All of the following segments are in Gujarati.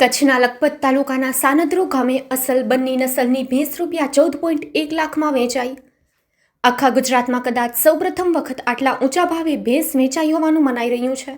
કચ્છના લખપત તાલુકાના સાનદ્રો ગામે અસલ બંને નસલની ભેંસ રૂપિયા ચૌદ પોઈન્ટ એક લાખમાં વેચાઈ. આખા ગુજરાતમાં કદાચ સૌપ્રથમ વખત આટલા ઊંચા ભાવે ભેંસ વેચાઈ હોવાનું મનાઈ રહ્યું છે.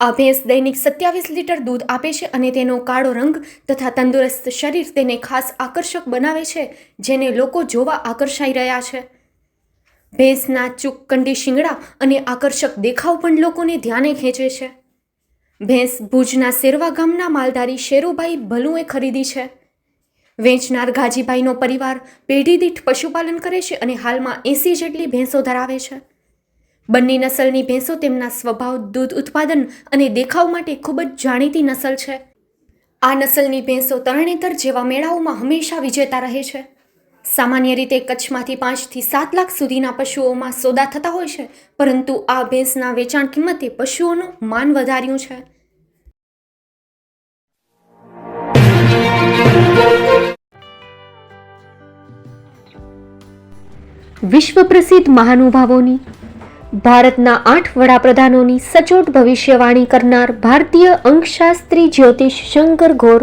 આ ભેંસ દૈનિક સત્યાવીસ લીટર દૂધ આપે છે અને તેનો કાળો રંગ તથા તંદુરસ્ત શરીર તેને ખાસ આકર્ષક બનાવે છે, જેને લોકો જોવા આકર્ષાઈ રહ્યા છે. ભેંસના ચૂકકંડી શિંગડા અને આકર્ષક દેખાવ પણ લોકોને ધ્યાને ખેંચે છે. ભેંસ ભુજના શેરવા ગામના માલધારી શેરુભાઈ ભલુએ ખરીદી છે. વેચનાર ગાજીભાઈનો પરિવાર પેઢી દીઠ પશુપાલન કરે છે અને હાલમાં એંસી જેટલી ભેંસો ધરાવે છે. બંને નસલની ભેંસો તેમના સ્વભાવ, દૂધ ઉત્પાદન અને દેખાવ માટે ખૂબ જ જાણીતી નસલ છે. આ નસલની ભેંસો તરણેતર જેવા મેળાઓમાં હંમેશા વિજેતા રહે છે. સામાન્ય રીતે કચ્છમાંથી પાંચથી સાત લાખ સુધીના પશુઓમાં સોદા થતા હોય છે, પરંતુ આ ભેંસના વેચાણ કિંમતે પશુઓનું માન વધાર્યું છે. વિશ્વ પ્રસિદ્ધ મહાનુભાવોની, ભારતના આઠ વડાપ્રધાનોની સચોટ ભવિષ્યવાણી કરનાર ભારતીય અંકશાસ્ત્રી જ્યોતિષ શંકર ઘોર